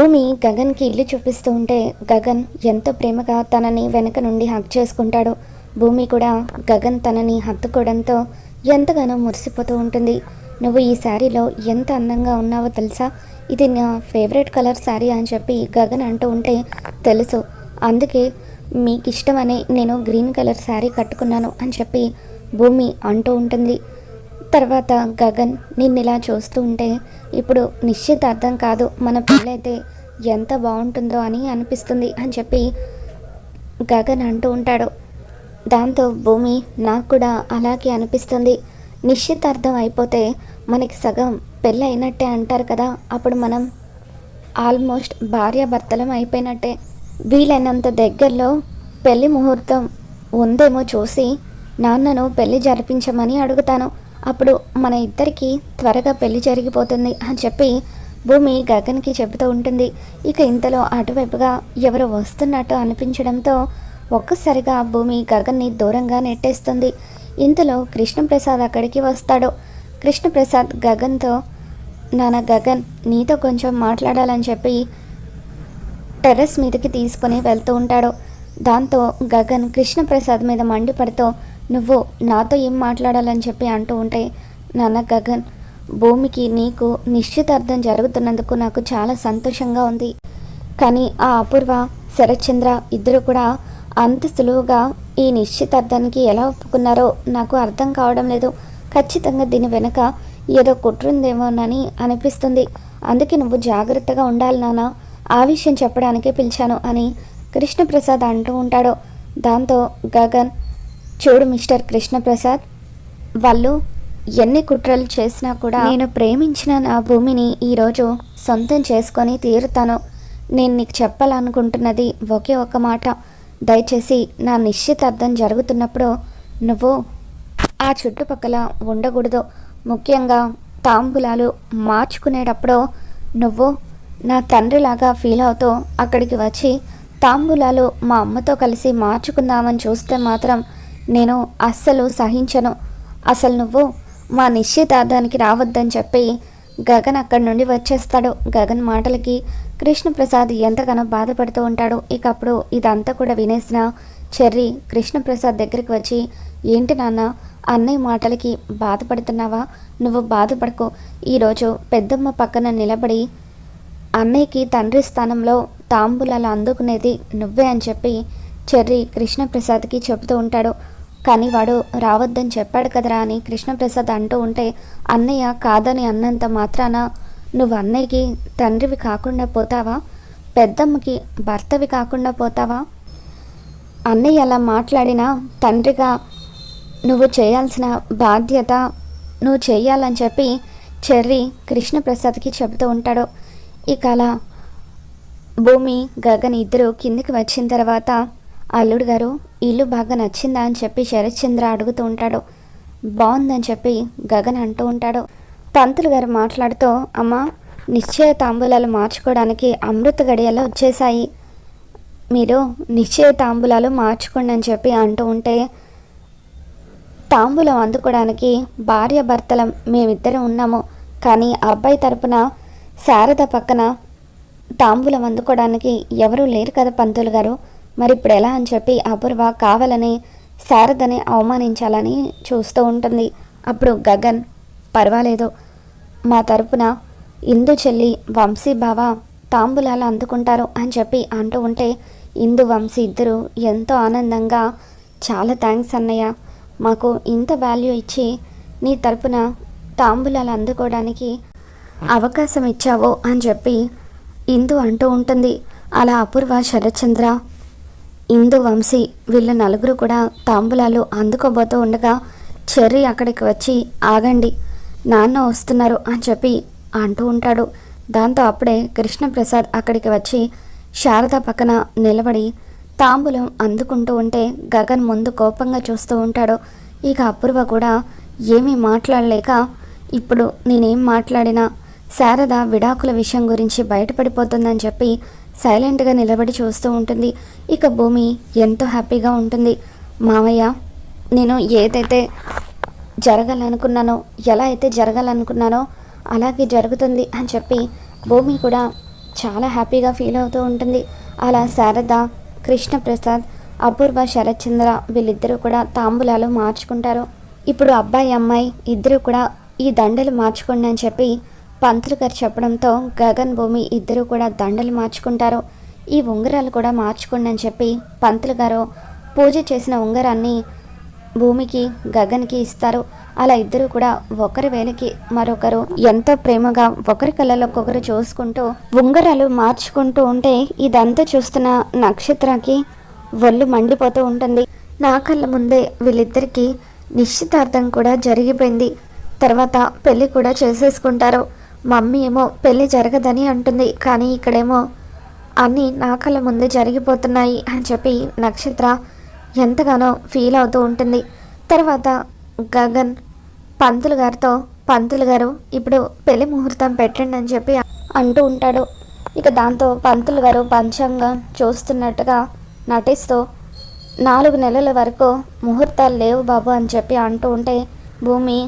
భూమి గగన్కి ఇల్లు చూపిస్తూ ఉంటే గగన్ ఎంతో ప్రేమగా తనని వెనక నుండి హక్ చేసుకుంటాడు. భూమి కూడా గగన్ తనని హత్తుకోవడంతో ఎంతగానో మురిసిపోతూ ఉంటుంది. నువ్వు ఈ శారీలో ఎంత అందంగా ఉన్నావో తెలుసా? ఇది నా ఫేవరెట్ కలర్ శారీ అని చెప్పి గగన్ అంటూ ఉంటే తెలుసు. అందుకే మీకు ఇష్టమని నేను గ్రీన్ కలర్ శారీ కట్టుకున్నాను అని చెప్పి భూమి అంటూ ఉంటుంది. తర్వాత గగన్ నిన్ను ఇలా చూస్తూ ఉంటే ఇప్పుడు నిశ్చితార్థం కాదు మన పెళ్ళైతే ఎంత బాగుంటుందో అని అనిపిస్తుంది అని చెప్పి గగన్ అంటూ ఉంటాడు. దాంతో భూమి నాకు కూడా అలాగే అనిపిస్తుంది. నిశ్చితార్థం అయిపోతే మనకి సగం పెళ్ళి అయినట్టే అంటారు కదా అప్పుడు మనం ఆల్మోస్ట్ భార్యాభర్తలం అయిపోయినట్టే. వీలైనంత దగ్గరలో పెళ్ళి ముహూర్తం ఉందేమో చూసి నాన్నను పెళ్ళి జరిపించమని అడుగుతాను. అప్పుడు మన ఇద్దరికి త్వరగా పెళ్ళి జరిగిపోతుంది అని చెప్పి భూమి గగన్కి చెబుతూ ఉంటుంది. ఇక ఇంతలో అటువైపుగా ఎవరు వస్తున్నట్టు అనిపించడంతో ఒక్కసారిగా భూమి గగన్ని దూరంగా నెట్టేస్తుంది. ఇంతలో కృష్ణప్రసాద్ అక్కడికి వస్తాడు. కృష్ణప్రసాద్ గగన్తో నాన్న గగన్ నీతో కొంచెం మాట్లాడాలని చెప్పి టెర్రస్ మీదకి తీసుకుని వెళ్తూ ఉంటాడు. దాంతో గగన్ కృష్ణప్రసాద్ మీద మండిపడుతూ నువ్వు నాతో ఏం మాట్లాడాలని చెప్పి అంటూ ఉంటే నాన్న గగన్ భూమికి నీకు నిశ్చితార్థం జరుగుతున్నందుకు నాకు చాలా సంతోషంగా ఉంది. కానీ ఆ అపూర్వ శరత్చంద్ర ఇద్దరు కూడా అంత సులువుగా ఈ నిశ్చితార్థానికి ఎలా ఒప్పుకున్నారో నాకు అర్థం కావడం లేదు. ఖచ్చితంగా దీని వెనుక ఏదో కుట్రుందేమోనని అనిపిస్తుంది. అందుకే నువ్వు జాగ్రత్తగా ఉండాలి నాన్న. ఆ విషయం చెప్పడానికే పిలిచాను అని కృష్ణప్రసాద్ అంటూ ఉంటాడు. దాంతో గగన్ చూడు మిస్టర్ కృష్ణప్రసాద్ వాళ్ళు ఎన్ని కుట్రలు చేసినా కూడా నేను ప్రేమించిన నా భూమిని ఈరోజు సొంతం చేసుకొని తీరుతాను. నేను నీకు చెప్పాలనుకుంటున్నది ఒకే ఒక మాట. దయచేసి నా నిశ్చితార్థం జరుగుతున్నప్పుడు నువ్వు ఆ చుట్టుపక్కల ఉండకూడదు. ముఖ్యంగా తాంబూలాలు మార్చుకునేటప్పుడు నువ్వు నా తండ్రిలాగా ఫీల్ అవుతూ అక్కడికి వచ్చి తాంబూలాలు మా అమ్మతో కలిసి మార్చుకుందామని చూస్తే మాత్రం నేను అస్సలు సహించను. అసలు నువ్వు మా నిశ్చితార్థానికి రావద్దని చెప్పి గగన్ అక్కడి నుండి వచ్చేస్తాడు. గగన్ మాటలకి కృష్ణప్రసాద్ ఎంతగానో బాధపడుతూ ఉంటాడు. ఇక అప్పుడు ఇదంతా కూడా వినేసిన చెర్రీ కృష్ణప్రసాద్ దగ్గరికి వచ్చి ఏంటి నాన్న అన్నయ్య మాటలకి బాధపడుతున్నావా? నువ్వు బాధపడకు. ఈరోజు పెద్దమ్మ పక్కన నిలబడి అన్నయ్యకి తండ్రి స్థానంలో తాంబూలాలు అందుకునేది నువ్వే అని చెప్పి చెర్రీ కృష్ణప్రసాద్కి చెబుతూ ఉంటాడు. కానీ వాడు రావద్దని చెప్పాడు కదరా అని కృష్ణప్రసాద్ అంటూ ఉంటే అన్నయ్య కాదని అన్నంత మాత్రాన నువ్వు అన్నయ్యకి తండ్రివి కాకుండా పోతావా? పెద్దమ్మకి భర్తవి కాకుండా పోతావా? అన్నయ్య అలా మాట్లాడినా తండ్రిగా నువ్వు చేయాల్సిన బాధ్యత నువ్వు చేయాలని చెప్పి చెర్రి కృష్ణప్రసాద్కి చెబుతూ ఉంటాడు. ఇక అలా భూమి గగన్ ఇద్దరు కిందికి వచ్చిన తర్వాత అల్లుడు గారు ఇల్లు బాగా నచ్చిందా? అని చెప్పి శరత్చంద్ర అడుగుతూ ఉంటాడు. బాగుందని చెప్పి గగన్ అంటూ ఉంటాడు. పంతులు గారు మాట్లాడుతూ అమ్మ నిశ్చయ తాంబూలాలు మార్చుకోవడానికి అమృత గడియలు వచ్చేసాయి మీరు నిశ్చయ తాంబూలాలు మార్చుకోండి అని చెప్పి అంటూ ఉంటే తాంబూలం అందుకోవడానికి భార్య భర్తల మేమిద్దరం ఉన్నాము. కానీ అబ్బాయి తరపున శారద పక్కన తాంబూలం అందుకోవడానికి ఎవరూ లేరు కదా పంతులు గారు. మరి ఇప్పుడు ఎలా అని చెప్పి అపూర్వ కావాలని శారదని అవమానించాలని చూస్తూ ఉంటుంది. అప్పుడు గగన్ పర్వాలేదు. మా తరపున ఇందు చెల్లి వంశీ బావ తాంబూలాలు అందుకుంటారు అని చెప్పి అంటూ ఉంటే ఇందు వంశీ ఇద్దరు ఎంతో ఆనందంగా చాలా థ్యాంక్స్ అన్నయ్య. మాకు ఇంత వాల్యూ ఇచ్చి నీ తరపున తాంబూలాలు అందుకోవడానికి అవకాశం ఇచ్చావు అని చెప్పి ఇందు అంటూ ఉంటుంది. అలా అపూర్వ శరత్చంద్ర ఇందు వంశీ వీళ్ళ నలుగురు కూడా తాంబూలాలు అందుకోబోతూ ఉండగా చెర్రీ అక్కడికి వచ్చి ఆగండి నాన్న వస్తున్నారు అని చెప్పి అంటూ ఉంటాడు. దాంతో అప్పుడే కృష్ణప్రసాద్ అక్కడికి వచ్చి శారద పక్కన నిలబడి తాంబూలం అందుకుంటూ ఉంటే గగన్ ముందు కోపంగా చూస్తూ ఉంటాడు. ఇక అపూర్వ కూడా ఏమీ మాట్లాడలేక ఇప్పుడు నేనేం మాట్లాడినా శారద విడాకుల విషయం గురించి బయటపడిపోతుందని చెప్పి సైలెంట్గా నిలబడి చూస్తూ ఉంటుంది. ఇక భూమి ఎంతో హ్యాపీగా ఉంటుంది. మామయ్య నేను ఏదైతే జరగాలనుకున్నానో ఎలా అయితే జరగాలనుకున్నానో అలాగే జరుగుతుంది అని చెప్పి భూమి కూడా చాలా హ్యాపీగా ఫీల్ అవుతూ ఉంటుంది. అలా శారద కృష్ణప్రసాద్ అపూర్వ శరత్చంద్ర వీళ్ళిద్దరూ కూడా తాంబూలాలు మార్చుకుంటారు. ఇప్పుడు అబ్బాయి అమ్మాయి ఇద్దరు కూడా ఈ దండలు మార్చుకోండి అని చెప్పి పంతులు గారు చెప్పడంతో గగన్ భూమి ఇద్దరు కూడా దండలు మార్చుకుంటారు. ఈ ఉంగరాలు కూడా మార్చుకోండి అని చెప్పి పంతులు గారు పూజ చేసిన ఉంగరాన్ని భూమికి గగన్కి ఇస్తారు. అలా ఇద్దరు కూడా ఒకరి వేలకి మరొకరు ఎంతో ప్రేమగా ఒకరి కళ్ళలోకొకరు చూసుకుంటూ ఉంగరాలు మార్చుకుంటూ ఉంటే ఇదంతా చూస్తున్న నక్షత్రకి ఒళ్ళు మండిపోతూ ఉంటుంది. నా కళ్ళ ముందే వీళ్ళిద్దరికీ నిశ్చితార్థం కూడా జరిగిపోయింది. తర్వాత పెళ్ళి కూడా చేసేసుకుంటారు. మమ్మీ ఏమో పెళ్ళి జరగదని అంటుంది కానీ ఇక్కడేమో అన్నీ నా కళ్ళ ముందే జరిగిపోతున్నాయి అని చెప్పి నక్షత్ర ఎంతగానో ఫీల్ అవుతూ ఉంటుంది. తర్వాత గగన్ పంతులు గారితో పంతులు గారు ఇప్పుడు పెళ్ళి ముహూర్తం పెట్టండి అని చెప్పి అంటూ ఉంటాడు. ఇక దాంతో పంతులు గారు పంచాంగం చూస్తున్నట్టుగా నటిస్తూ నాలుగు నెలల వరకు ముహూర్తాలు లేవు బాబు అని చెప్పి అంటూ ఉంటే భూమి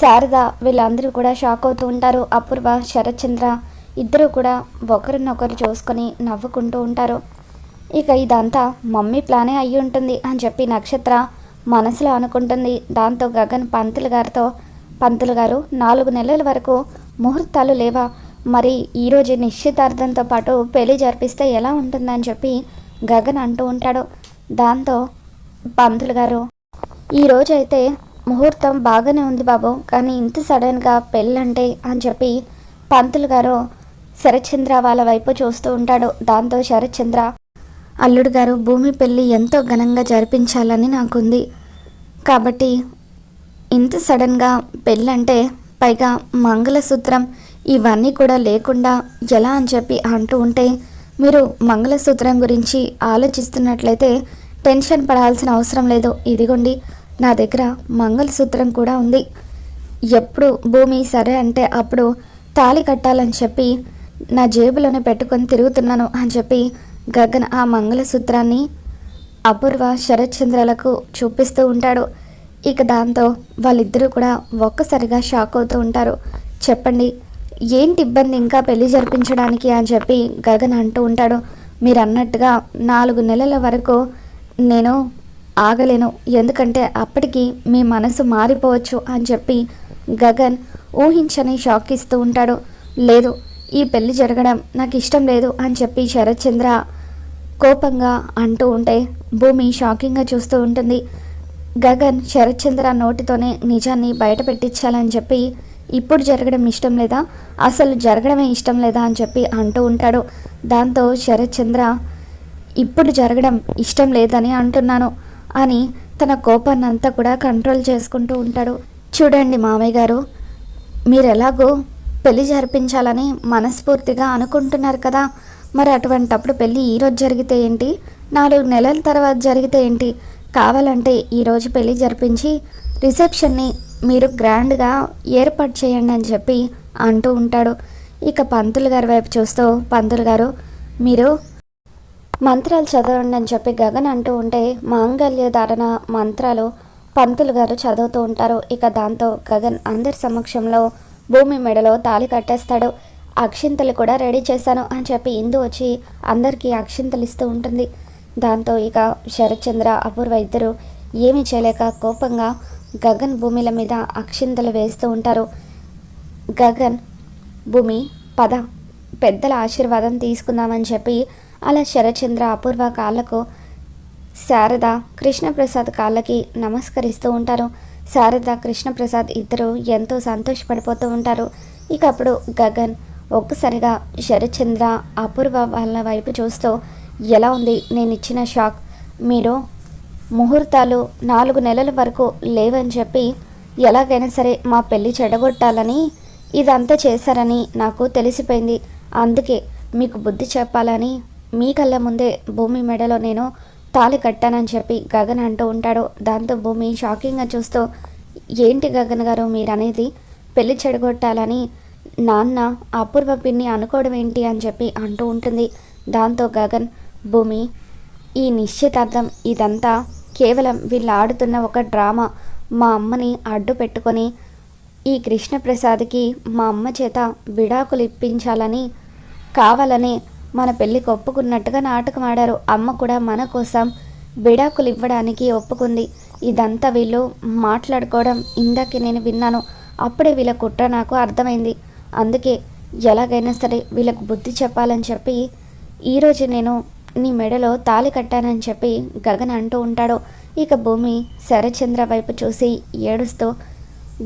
శారద వీళ్ళందరూ కూడా షాక్ అవుతూ ఉంటారు. అపూర్వ శరత్చంద్ర ఇద్దరు కూడా ఒకరినొకరు చూసుకొని నవ్వుకుంటూ ఉంటారు. ఇక ఇదంతా మమ్మీ ప్లానే అయ్యి ఉంటుంది అని చెప్పి నక్షత్ర మనసులో అనుకుంటుంది. దాంతో గగన్ పంతులు గారితో పంతులు గారు నాలుగు నెలల వరకు ముహూర్తాలు లేవా? మరి ఈరోజు నిశ్చితార్థంతో పాటు పెళ్ళి జరిపిస్తే ఎలా ఉంటుందని చెప్పి గగన్ అంటూ ఉంటాడు. దాంతో పంతులు గారు ఈరోజైతే ముహూర్తం బాగానే ఉంది బాబు కానీ ఇంత సడన్గా పెళ్ళంటే అని చెప్పి పంతులు గారు శరత్చంద్ర వాళ్ళ వైపు చూస్తూ ఉంటాడు. దాంతో శరత్చంద్ర అల్లుడు గారు భూమి పెళ్ళి ఎంతో ఘనంగా జరిపించాలని నాకుంది. కాబట్టి ఇంత సడన్గా పెళ్ళంటే పైగా మంగళసూత్రం ఇవన్నీ కూడా లేకుండా ఎలా అని చెప్పి అంటూ ఉంటే మీరు మంగళసూత్రం గురించి ఆలోచిస్తున్నట్లయితే టెన్షన్ పడాల్సిన అవసరం లేదు. ఇదిగోండి నా దగ్గర మంగళసూత్రం కూడా ఉంది. ఎప్పుడు భూమి సరే అంటే అప్పుడు తాళి కట్టాలని చెప్పి నా జేబులోనే పెట్టుకొని తిరుగుతున్నాను అని చెప్పి గగన్ ఆ మంగళసూత్రాన్ని అపూర్వ శరత్చంద్రలకు చూపిస్తూ ఉంటాడు. ఇక దాంతో వాళ్ళిద్దరూ కూడా ఒక్కసారిగా షాక్ అవుతూ ఉంటారు. చెప్పండి ఏంటి ఇబ్బంది ఇంకా పెళ్ళి జరిపించడానికి అని చెప్పి గగన్ అంటూ ఉంటాడు. మీరు అన్నట్టుగా నాలుగు నెలల వరకు నేను ఆగలేను. ఎందుకంటే అప్పటికి మీ మనసు మారిపోవచ్చు అని చెప్పి గగన్ ఊహించని షాక్ ఇస్తూ ఉంటాడు. లేదు ఈ పెళ్ళి జరగడం నాకు ఇష్టం లేదు అని చెప్పి శరత్చంద్ర కోపంగా అంటూ ఉంటే భూమి షాకింగ్గా చూస్తూ ఉంటుంది. గగన్ శరత్చంద్ర నోటితోనే నిజాన్ని బయట పెట్టించాలని చెప్పి ఇప్పుడు జరగడం ఇష్టం లేదా? అసలు జరగడమే ఇష్టం లేదా అని చెప్పి అంటూ ఉంటాడు. దాంతో శరత్చంద్ర ఇప్పుడు జరగడం ఇష్టం లేదని అంటున్నాను. అని తన కోపాన్నంతా కూడా కంట్రోల్ చేసుకుంటూ ఉంటాడు. చూడండి మామయ్య గారు మీరెలాగో పెళ్ళి జరిపించాలని మనస్ఫూర్తిగా అనుకుంటున్నారు కదా. మరి అటువంటప్పుడు పెళ్ళి ఈరోజు జరిగితే ఏంటి? నాలుగు నెలల తర్వాత జరిగితే ఏంటి? కావాలంటే ఈరోజు పెళ్ళి జరిపించి రిసెప్షన్ని మీరు గ్రాండ్గా ఏర్పాటు చేయండి అని చెప్పి అంటూ ఉంటాడు. ఇక పంతులు గారి వైపు చూస్తూ పంతులు గారు మీరు మంత్రాలు చదవండి అని చెప్పి గగన్ అంటూ ఉంటే మాంగళ్య ధారణ మంత్రాలు పంతులు గారు చదువుతూ ఉంటారు. ఇక దాంతో గగన్ అందరి సమక్షంలో భూమి మెడలో తాళి కట్టేస్తాడు. అక్షింతలు కూడా రెడీ చేశాను అని చెప్పి ఇందు వచ్చి అందరికీ అక్షింతలు ఇస్తూ ఉంటుంది. దాంతో ఇక శరత్చంద్ర అపూర్వ ఇద్దరు ఏమీ చేయలేక కోపంగా గగన్ భూమిల మీద అక్షింతలు వేస్తూ ఉంటారు. గగన్ భూమి పద పెద్దల ఆశీర్వాదం తీసుకుందామని చెప్పి అలా శరచంద్ర అపూర్వ కాళ్ళకు శారద కృష్ణప్రసాద్ కాళ్ళకి నమస్కరిస్తూ ఉంటారు. శారద కృష్ణప్రసాద్ ఇద్దరు ఎంతో సంతోషపడిపోతూ ఉంటారు. ఇక అప్పుడు గగన్ ఒక్కసారిగా శరచంద్ర అపూర్వ వాళ్ళ వైపు చూస్తూ ఎలా ఉంది? నేను ఇచ్చిన షాక్. మీరు ముహూర్తాలు నాలుగు నెలల వరకు లేవని చెప్పి ఎలాగైనా సరే మా పెళ్ళి చెడగొట్టాలని ఇదంతా చేశారని నాకు తెలిసిపోయింది. అందుకే మీకు బుద్ధి చెప్పాలని మీ కళ్ళ ముందే భూమి మెడలో నేను తాళి కట్టానని చెప్పి గగన్ అంటూ ఉంటాడు. దాంతో భూమి షాకింగ్గా చూస్తూ ఏంటి గగన్ గారు మీరనేది పెళ్ళి చెడగొట్టాలని నాన్న అపూర్వ పిన్ని అనుకోవడం ఏంటి? అని చెప్పి అంటూ ఉంటుంది. దాంతో గగన్ భూమి ఈ నిశ్చితార్థం ఇదంతా కేవలం వీళ్ళు ఆడుతున్న ఒక డ్రామా. మా అమ్మని అడ్డు పెట్టుకొని ఈ కృష్ణప్రసాద్కి మా అమ్మ చేత విడాకులు ఇప్పించాలని కావాలని మన పెళ్ళికి ఒప్పుకున్నట్టుగా నాటకం ఆడారు. అమ్మ కూడా మన కోసం విడాకులు ఇవ్వడానికి ఒప్పుకుంది. ఇదంతా వీళ్ళు మాట్లాడుకోవడం ఇందాక నేను విన్నాను. అప్పుడే వీళ్ళ కుట్ర నాకు అర్థమైంది. అందుకే ఎలాగైనా సరే వీళ్ళకు బుద్ధి చెప్పాలని చెప్పి ఈరోజు నేను నీ మెడలో తాళి కట్టానని చెప్పి గగన్ అంటూ ఉంటాడు. ఇక భూమి శరచంద్ర వైపు చూసి ఏడుస్తూ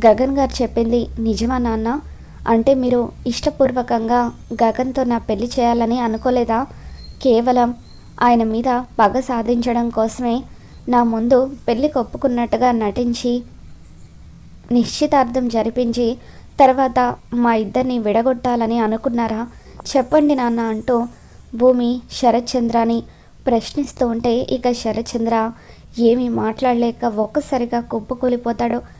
గగన్ గారు చెప్పింది నిజమా నాన్న? అంటే మీరు ఇష్టపూర్వకంగా గగన్తో నా పెళ్ళి చేయాలని అనుకోలేదా? కేవలం ఆయన మీద పగ సాధించడం కోసమే నా ముందు పెళ్ళి కొప్పుకున్నట్టుగా నటించి నిశ్చితార్థం జరిపించి తర్వాత మా ఇద్దరిని విడగొట్టాలని అనుకున్నారా? చెప్పండి నాన్న అంటూ భూమి శరత్చంద్రని ప్రశ్నిస్తూ ఉంటే ఇక శరత్చంద్ర ఏమీ మాట్లాడలేక ఒక్కసారిగా కుప్పకూలిపోతాడు.